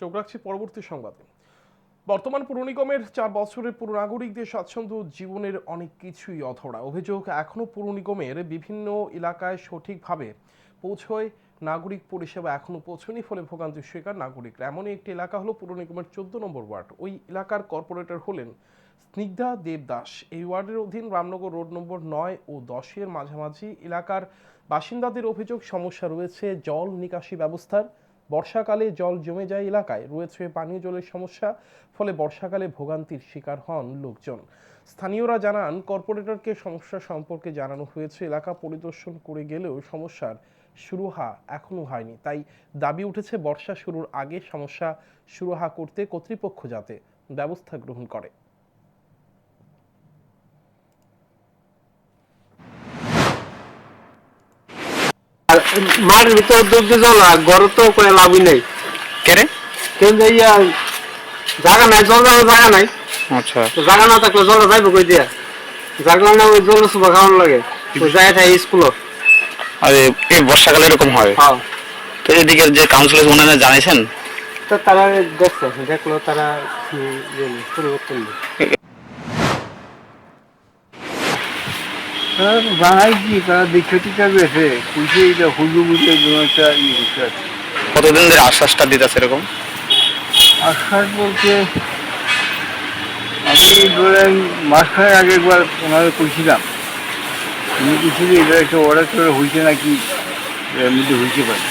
চোখ রাখছি পরবর্তী সংবাদে। বর্তমান পুর নিগমের চার বছরের পুর নাগরিকদের স্বাচ্ছন্দ্য জীবনের অনেক কিছুই অধরা। অভিযোগ এখনও পুর নিগমের বিভিন্ন এলাকায় সঠিকভাবে পৌঁছয়, নাগরিক পরিষেবা এখনও পৌঁছনি ফলে ভোগান্তির শিকার নাগরিকরা। এমনই একটি এলাকা হলো পুর নিগমের চোদ্দ নম্বর ওয়ার্ড। ওই এলাকার কর্পোরেটর হলেন স্নিগ্ধা দেবদাস এই ওয়ার্ডের অধীন রামনগর রোড নম্বর নয় ও দশের মাঝামাঝি এলাকার বাসিন্দাদের অভিযোগ, সমস্যা রয়েছে জল নিকাশি ব্যবস্থার। বর্ষাকালে জল জমে যায় এলাকায়। রয়েছে পানীয় জলের সমস্যা, ফলে বর্ষাকালে ভোগান্তির শিকার হন লোকজন। স্থানীয়রা জানান, কর্পোরেটরকে সমস্যা সম্পর্কে জানানো হয়েছে। এলাকা পরিদর্শন করে গেলেও সমস্যার সুরাহা এখনও হয়নি। তাই দাবি উঠেছে, বর্ষা শুরুর আগে সমস্যা সুরাহা করতে কর্তৃপক্ষ যাতে ব্যবস্থা গ্রহণ করে। আর মাঠের ভিতর জল আর ঘরে তো করে লাভই নেই। কেন যে ইয়া জায়গা নাই জল যাওয়ার জায়গা নাই। আচ্ছা। তো জায়গা না থাকলে জলটা যাইব কই দিয়া? যার কারণে ওই জল সুবা খাওয়ানো লাগে। তো যাই থাকে স্কুলত। আর এই বর্ষাকালে এরকম হয়? হ্যাঁ। তো এদিকে যে কাউন্সিলর ওনারা জানিয়েছেন তো তারা দেখছে দেখল তারা পরিবর্তন তো জানাইছি তারা দেখে টিকা গেছে কুইছে এটা হুজু বুঝে একটা ইয়ে করতে আছে কতদিন ধরে আশ্বাসটা দিতেছে এরকম? আশ্বাস বলতে আমি ধরেন মাসখানেক আগে একবার ওনাদের করছিলাম উনি কিছু এটা একটা অর্ডার করে হয়েছে নাকি? এর মধ্যে হয়েছে পারে।